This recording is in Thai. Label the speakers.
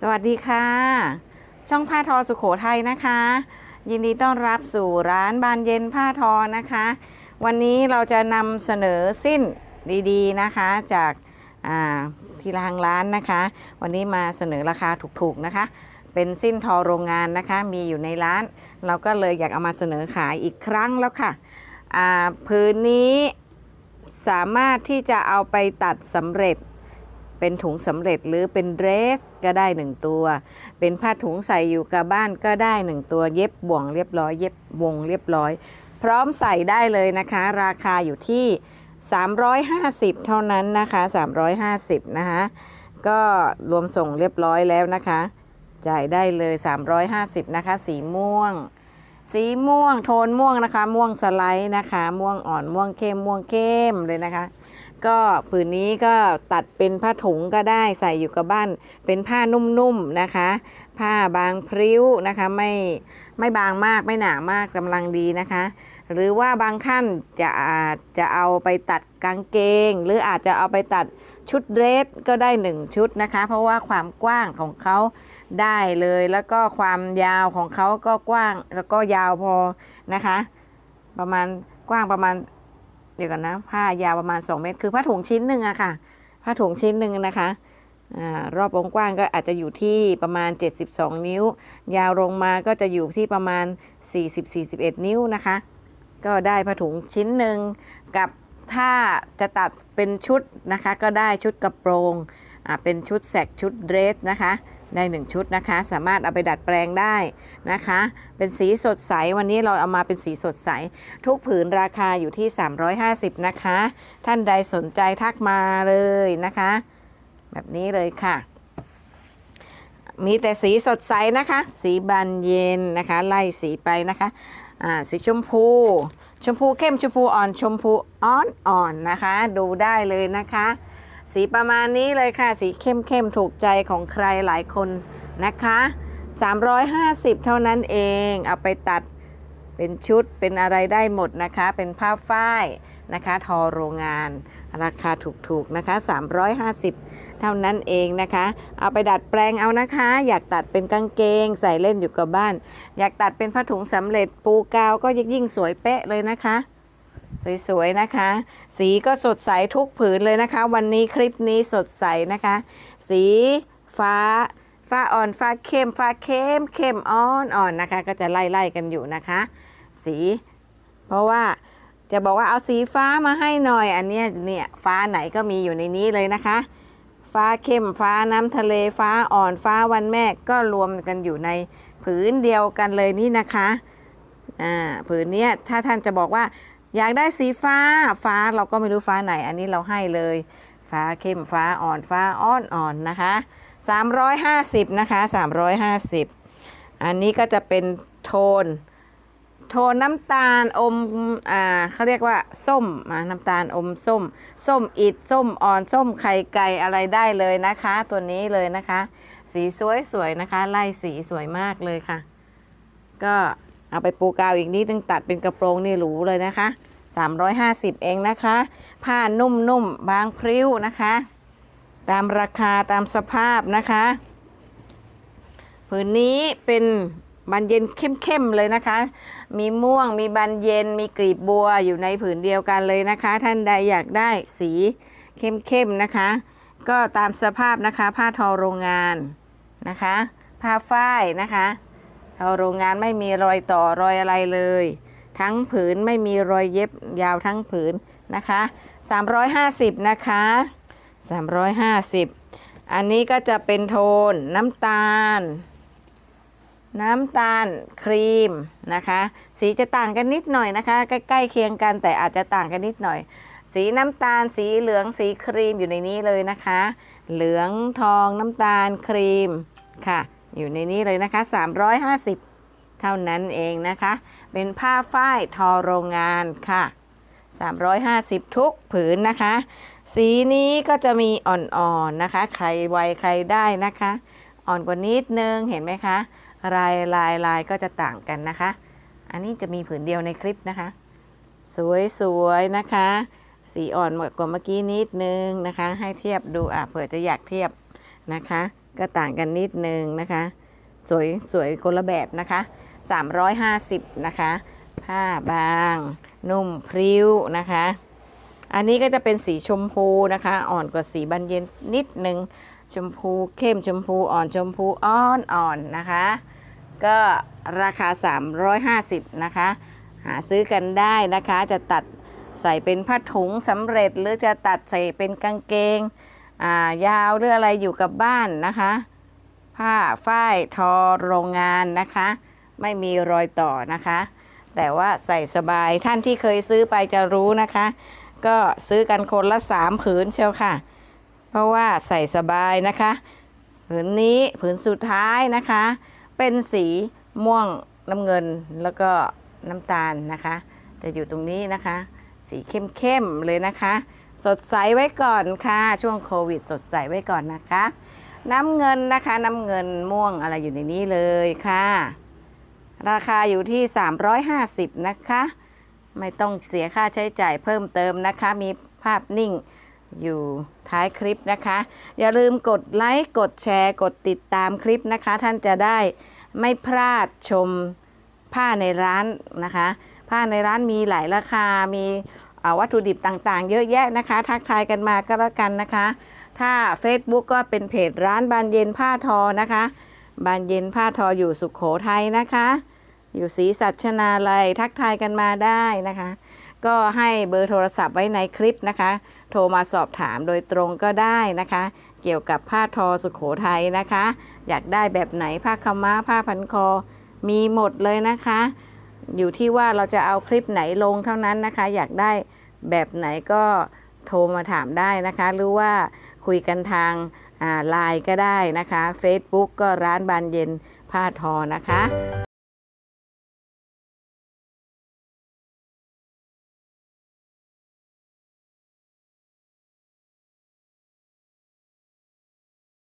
Speaker 1: สวัสดีค่ะ ช่องผ้าทอสุขโขทัยนะคะ ยินดีต้อนรับสู่ร้านบานเย็นผ้าทอนะคะ วันนี้เราจะนำเสนอสิ้นดีๆนะคะจากาที่ทางร้านนะคะ วันนี้มาเสนอราคาถูกๆนะคะ เป็นสิ้นทอโรงงานนะคะ มีอยู่ในร้าน เราก็เลยอยากเอามาเสนอขายอีกครั้งแล้วค่ะผืนนี้สามารถที่จะเอาไปตัดสำเร็จ เป็นถุงสำเร็จหรือเป็นเดรสก็ได้หนึ่งตัว เป็นผ้าถุงใส่อยู่กับบ้านก็ได้หนึ่งตัว เย็บบ่วงเรียบร้อย เย็บวงเรียบร้อย พร้อมใส่ได้เลยนะคะ ราคาอยู่ที่ 350 เท่านั้นนะคะ 350 นะคะ ก็รวมส่งเรียบร้อยแล้วนะคะ จ่ายได้เลย 350 นะคะ สีม่วง สีม่วงโทนม่วงนะคะ ม่วงสไลด์นะคะ ม่วงอ่อนม่วงเข้มม่วงเข้มเลยนะคะ ก็ผืนนี้ก็ตัดเป็นผ้าถุงก็ได้ใส่อยู่กับบ้าน เป็นผ้านุ่มๆนะคะ ผ้าบางพริ้วนะคะไม่ไม่บางมากไม่หนามากกำลังดีนะคะ หรือว่าบางท่านจะอาจจะเอาไปตัดกางเกง หรืออาจจะเอาไปตัดชุดเดรสก็ได้หนึ่งชุดนะคะ เพราะว่าความกว้างของเขาได้เลย แล้วก็ความยาวของเขาก็กว้างแล้วก็ยาวพอนะคะ ประมาณกว้างประมาณเดี๋ยวกันนะผ้ายาวประมาณ 2 เมตร คือผ้าถุงชิ้นหนึ่งอะค่ะผ้าถุงชิ้นหนึ่งนะคะอารอบวงกว้างก็อาจจะอยู่ที่ประมาณ 72 นิ้ว ยาวลงมาก็จะอยู่ที่ประมาณ 40-41 นิ้วนะคะ ก็ได้ผ้าถุงชิ้นหนึ่งกับถ้าจะตัดเป็นชุดนะคะ ก็ได้ชุดกระโปรงอ่าเป็นชุดแสกชุดเดรสนะคะได้หนึ่งชุดนะคะ สามารถเอาไปดัดแปลงได้นะคะ เป็นสีสดใส วันนี้เราเอามาเป็นสีสดใส ทุกผืนราคาอยู่ที่ 350 นะคะ ท่านใดสนใจทักมาเลยนะคะ แบบนี้เลยค่ะ มีแต่สีสดใสนะคะ สีบานเย็นนะคะ ไล่สีไปนะคะ อ่าสีชมพู ชมพูเข้มชมพูอ่อนชมพูอ่อนอ่อนนะคะ ดูได้เลยนะคะ สีประมาณนี้เลยค่ะ สีเข้มเข้มถูกใจของใครหลายคนนะคะ 350 เท่านั้นเอง เอาไปตัดเป็นชุดเป็นอะไรได้หมดนะคะ เป็นผ้าฝ้ายนะคะ ทอโรงงานราคาถูกๆนะคะ 350 เท่านั้นเองนะคะ เอาไปดัดแปลงเอานะคะ อยากตัดเป็นกางเกง ใส่เล่นอยู่กับบ้าน อยากตัดเป็นผ้าถุงสำเร็จปูกาวก็ยิ่งสวยเป๊ะเลยนะคะ สวยๆนะคะ สีก็สดใสทุกผืนเลยนะคะ วันนี้คลิปนี้สดใสนะคะ สีฟ้าฟ้าอ่อนฟ้าเข้มฟ้าเข้มเข้มอ่อนอ่อนนะคะ ก็จะไล่ๆกันอยู่นะคะ สี เพราะว่า จะบอกว่าเอาสีฟ้ามาให้หน่อย อันเนี้ยเนี่ยฟ้าไหนก็มีอยู่ในนี้เลยนะคะ ฟ้าเข้มฟ้าน้ำทะเลฟ้าอ่อนฟ้าวันแม่ก็รวมกันอยู่ในผืนเดียวกันเลยนี่นะคะอ่าผืนเนี้ยถ้าท่านจะบอกว่า อยากได้สีฟ้าฟ้าเราก็ไม่รู้ฟ้าไหน อันนี้เราให้เลย ฟ้าเข้มฟ้าอ่อนฟ้าอ่อนอ่อนนะคะ 350 นะคะ 350 อันนี้ก็จะเป็นโทน โทนน้ำตาลอมอ่าเขาเรียกว่าส้มอ่าน้ำตาลอมส้ม ส้มอิดส้มอ่อนส้มไข่ไก่อะไรได้เลยนะคะ ตัวนี้เลยนะคะ สีสวยๆนะคะ ไล่สีสวยมากเลยค่ะ ก็เอาไปปูกาวอีกนิดนึงตัดเป็นกระโปรงนี่หรูเลยนะคะ 350 เองนะคะ ผ้านุ่มๆบางพริ้วนะคะ ตามราคาตามสภาพนะคะ ผืนนี้เป็น บานเย็นเข้มๆเลยนะคะ มีม่วง มีบานเย็น มีกลีบบัวอยู่ในผืนเดียวกันเลยนะคะ ท่านใดอยากได้สีเข้มๆนะคะ ก็ตามสภาพนะคะผ้าทอโรงงานนะคะ ผ้าฝ้ายนะคะทอโรงงานไม่มีรอยต่อรอยอะไรเลย ทั้งผืนไม่มีรอยเย็บยาวทั้งผืนนะคะ 350 นะคะ 350 อันนี้ก็จะเป็นโทนน้ำตาล น้ำตาลครีมนะคะ สีจะต่างกันนิดหน่อยนะคะ ใกล้ๆเคียงกันแต่อาจจะต่างกันนิดหน่อย สีน้ำตาลสีเหลืองสีครีมอยู่ในนี้เลยนะคะ เหลืองทองน้ำตาลครีมค่ะ อยู่ในนี้เลยนะคะ 350 เท่านั้นเองนะคะ เป็นผ้าฝ้ายทอโรงงานค่ะ 350 ทุกผืนนะคะ สีนี้ก็จะมีอ่อนๆนะคะ ใครไวใครได้นะคะ อ่อนกว่านิดนึงเห็นไหมคะ ลายลายลายก็จะต่างกันนะคะ อันนี้จะมีผืนเดียวในคลิปนะคะ สวยๆนะคะ สีอ่อนกว่าเมื่อกี้นิดนึงนะคะ ให้เทียบดูอะเผื่อจะอยากเทียบนะคะ ก็ต่างกันนิดนึงนะคะ สวยสวยคนละแบบนะคะ 350 นะคะ ผ้าบาง นุ่มพริ้วนะคะ อันนี้ก็จะเป็นสีชมพูนะคะ อ่อนกว่าสีบานเย็นนิดนึงชมพูเข้มชมพูอ่อนชมพูอ่อนอ่อนนะคะ ก็ราคา 350 นะคะ หาซื้อกันได้นะคะจะตัดใส่เป็นผ้าถุงสำเร็จหรือจะตัดใส่เป็นกางเกงายาวหรืออะไรอยู่กับบ้านนะคะ ผ้าฝ้ายทอโรงงานนะคะ ไม่มีรอยต่อนะคะ แต่ว่าใส่สบายท่านที่เคยซื้อไปจะรู้นะคะ ก็ซื้อกันคนละสามผืนเชียวค่ะ เพราะว่าใส่สบายนะคะ ผืนนี้ผืนสุดท้ายนะคะ เป็นสีม่วงน้ำเงินแล้วก็น้ำตาลนะคะ จะอยู่ตรงนี้นะคะ สีเข้มๆเลยนะคะ สดใสไว้ก่อนค่ะ ช่วงโควิด สดใสไว้ก่อนนะคะ น้ำเงินนะคะ น้ำเงินม่วงอะไรอยู่ในนี้เลยค่ะ ราคาอยู่ที่ 350 นะคะ ไม่ต้องเสียค่าใช้จ่ายเพิ่มเติมนะคะ มีภาพนิ่งอยู่ท้ายคลิปนะคะ อย่าลืมกดไลค์ กดแชร์ กดติดตามคลิปนะคะ ท่านจะได้ไม่พลาดชมผ้าในร้านนะคะ ผ้าในร้านมีหลายราคา มีวัตถุดิบต่างๆ เยอะแยะนะคะ ทักทายกันมาก็แล้วกันนะคะ ถ้า Facebook ก็เป็นเพจร้านบานเย็นผ้าทอนะคะ บานเย็นผ้าทออยู่สุขโขทัยนะคะ อยู่ศรีสัชนาลัยทักทายกันมาได้นะคะ ก็ให้เบอร์โทรศัพท์ไว้ในคลิปนะคะ โทรมาสอบถามโดยตรงก็ได้นะคะ เกี่ยวกับผ้าทอสุขโขทัยนะคะ อยากได้แบบไหนผ้าขม้าผ้าพันคอมีหมดเลยนะคะ อยู่ที่ว่าเราจะเอาคลิปไหนลงเท่านั้นนะคะ อยากได้แบบไหนก็โทรมาถามได้นะคะ หรือว่าคุยกันทางไลน์ก็ได้นะคะ Facebook ก็ร้านบานเย็นผ้าทอนะคะ